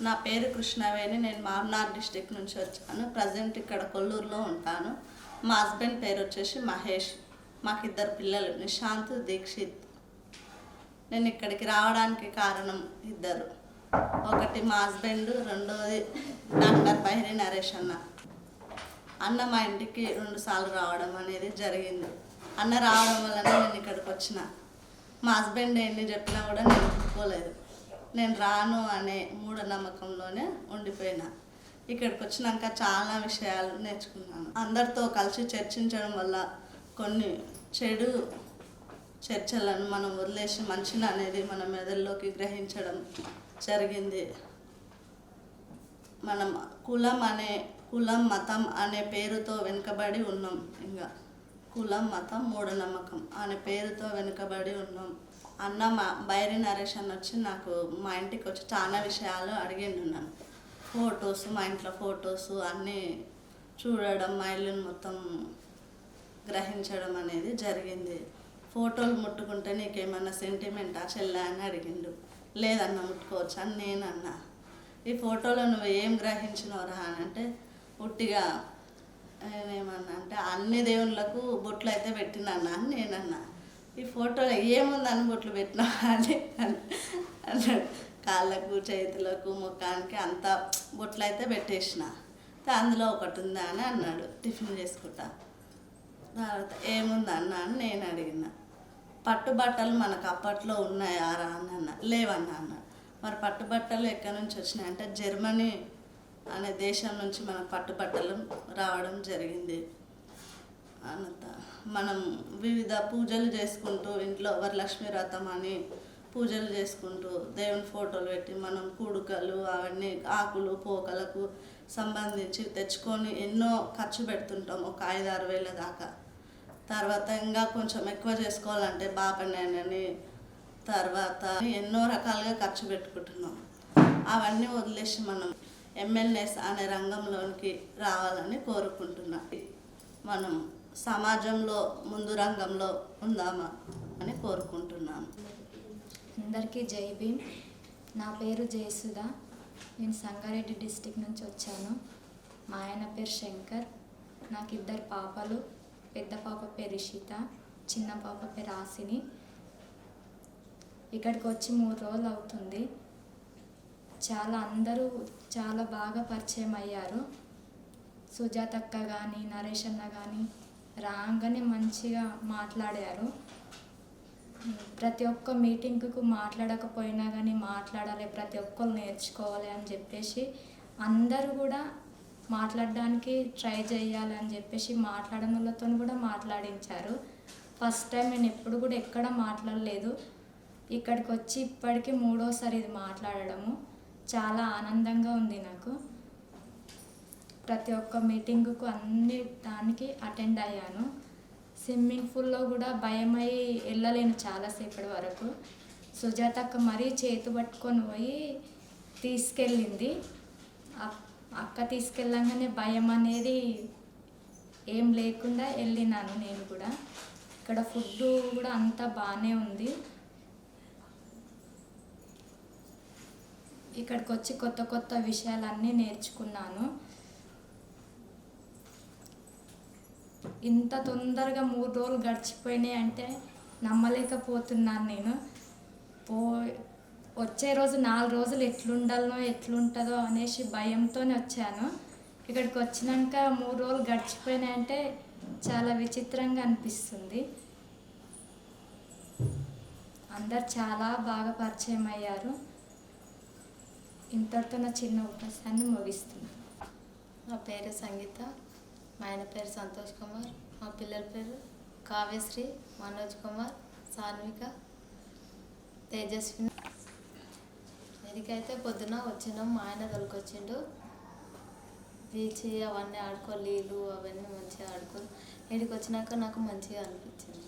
నా పేరు కృష్ణవేణి నేను మామ్నార్ డిస్టిక్ నుంచి వచ్చాను. ప్రజెంట్ ఇక్కడ కొల్లూరులో ఉంటాను. మా హస్బెండ్ పేరు వచ్చేసి మహేష్. మాకు ఇద్దరు పిల్లలు నిశాంత్ దీక్షిత్. నేను ఇక్కడికి రావడానికి కారణం ఇద్దరు. ఒకటి మా హస్బెండ్ రెండోది డాక్టర్ బహిరి నరేష్ అన్న. అన్న మా ఇంటికి రెండుసార్లు రావడం అనేది జరిగింది. అన్న రావడం వల్లనే నేను ఇక్కడికి వచ్చిన. మా హస్బెండ్ ఎన్ని చెప్పినా కూడా నేను ఒప్పుకోలేదు. నేను రాను అనే మూఢనమ్మకంలోనే ఉండిపోయినా. ఇక్కడికి వచ్చినాక చాలా విషయాలు నేర్చుకున్నాను. అందరితో కలిసి చర్చించడం వల్ల కొన్ని చెడు చర్చలను మనం వదిలేసి మంచిని అనేది మన మెదడులోకి గ్రహించడం జరిగింది. మనం కులం అనే కులం మతం అనే పేరుతో వెనుకబడి ఉన్నాం. ఇంకా కులం మతం మూఢనమ్మకం అనే పేరుతో వెనుకబడి ఉన్నాం. అన్న మా బైరి నరేష్ అన్న వచ్చి నాకు మా ఇంటికి వచ్చి చాలా విషయాలు అడిగిండు నన్ను. ఫొటోస్ మా ఇంట్లో ఫొటోస్ అన్నీ చూడడం మా ఇల్లుని మొత్తం గ్రహించడం అనేది జరిగింది. ఫోటోలు ముట్టుకుంటే నీకేమన్నా సెంటిమెంటా చెల్లా అని అడిగిండు. లేదన్న ముట్టుకోవచ్చు? అని నేను ఈ ఫోటోలో నువ్వు ఏం గ్రహించినవరా అని అంటే ఉట్టిగా నేనేమన్నా అంటే అన్ని దేవుళ్ళకు బొట్లు అయితే పెట్టినన్నా అని నేనన్నా. ఈ ఫోటోలో ఏముందని బొట్లు పెట్టినా అని అన్నాడు. కాళ్ళకు చేతులకు ముఖానికి అంతా బొట్లు అయితే పెట్టేసిన. అందులో ఒకటి ఉందా అని అన్నాడు. టిఫిన్ చేసుకుంటా. తర్వాత ఏముంది అన్న అని నేను అడిగిన. పట్టుబట్టలు మనకు అప్పట్లో ఉన్నాయా రా అని అన్న. లేవన్నా అన్న. మరి పట్టుబట్టలు ఎక్కడి నుంచి వచ్చినాయి? అంటే జర్మనీ అనే దేశం నుంచి మనకు పట్టుబట్టలు రావడం జరిగింది. అనంత. మనం వివిధ పూజలు చేసుకుంటూ ఇంట్లో వరలక్ష్మి వ్రతం అని పూజలు చేసుకుంటూ దేవుని ఫోటోలు పెట్టి మనం కుడుకలు అవన్నీ ఆకులు పోకలకు సంబంధించి తెచ్చుకొని ఎన్నో ఖర్చు పెడుతుంటాం ఒక ఐదు ఆరు వేల దాకా. తర్వాత ఇంకా కొంచెం ఎక్కువ చేసుకోవాలంటే బాపనేనని తర్వాత ఎన్నో రకాలుగా ఖర్చు పెట్టుకుంటున్నాం. అవన్నీ వదిలేసి మనం ఎమ్మెల్యేస్ అనే రంగంలోనికి రావాలని కోరుకుంటున్నాం. మనం సమాజంలో ముందు రంగంలో ఉందామా అని కోరుకుంటున్నాను. అందరికీ జై భీమ్. నా పేరు జయసుధ. నేను సంగారెడ్డి డిస్టిక్ నుంచి వచ్చాను. మా ఆయన పేరు శంకర్. నాకు ఇద్దరు పాపలు. పెద్ద పాప పేరు ఇషిత చిన్న పాప పేరు ఆసిని. ఇక్కడికి వచ్చి మూడు రోజులు అవుతుంది. చాలా అందరూ చాలా బాగా పరిచయం అయ్యారు. సుజాతక్క కానీ నరేష్ అన్న కానీ రాగానే మంచిగా మాట్లాడారు. ప్రతి ఒక్క మీటింగ్కు మాట్లాడకపోయినా కానీ మాట్లాడాలి ప్రతి ఒక్కరు నేర్చుకోవాలి అని చెప్పేసి అందరూ కూడా మాట్లాడడానికి ట్రై చేయాలి అని చెప్పేసి మాట్లాడిన వాళ్ళతో కూడా మాట్లాడించారు. ఫస్ట్ టైం నేను ఎప్పుడు కూడా ఎక్కడ మాట్లాడలేదు. ఇక్కడికి వచ్చి ఇప్పటికీ మూడోసారి ఇది మాట్లాడడము. చాలా ఆనందంగా ఉంది నాకు. ప్రతి ఒక్క మీటింగ్కు అన్ని దానికి అటెండ్ అయ్యాను. స్విమ్మింగ్ పూల్లో కూడా భయమై వెళ్ళలేను చాలాసేపటి వరకు. సుజాతక్క మరీ చేతు పట్టుకొని పోయి తీసుకెళ్ళింది. అక్క తీసుకెళ్ళంగానే భయం అనేది ఏం లేకుండా వెళ్ళినాను నేను కూడా. ఇక్కడ ఫుడ్ కూడా అంతా బాగానే ఉంది. ఇక్కడికి వచ్చి కొత్త కొత్త విషయాలన్నీ నేర్చుకున్నాను. ఇంత తొందరగా మూడు రోజులు గడిచిపోయినాయి అంటే నమ్మలేకపోతున్నాను నేను. పో వచ్చే రోజు నాలుగు రోజులు ఎట్లుండాలనో ఎట్లుంటుందో అనేసి భయంతోనే వచ్చాను. ఇక్కడికి వచ్చినాక మూడు రోజులు గడిచిపోయినాయి అంటే చాలా విచిత్రంగా అనిపిస్తుంది. అందరు చాలా బాగా పరిచయం అయ్యారు. ఇంతటితో నా చిన్న ఉపన్యాసాన్ని ముగిస్తున్నాను నా పేరు సంగీత. మా ఆయన పేరు సంతోష్ కుమార్ మా పిల్లల పేరు కావ్యశ్రీ మనోజ్ కుమార్ సాన్విక తేజస్విని. ఇదికైతే పొద్దున వచ్చినాం మా ఆయన తొలకొచ్చిండు. బీచ్ అవన్నీ ఆడుకో నీళ్ళు అవన్నీ మంచిగా ఆడుకొని ఇక్కడికి వచ్చినాక నాకు మంచిగా అనిపించింది.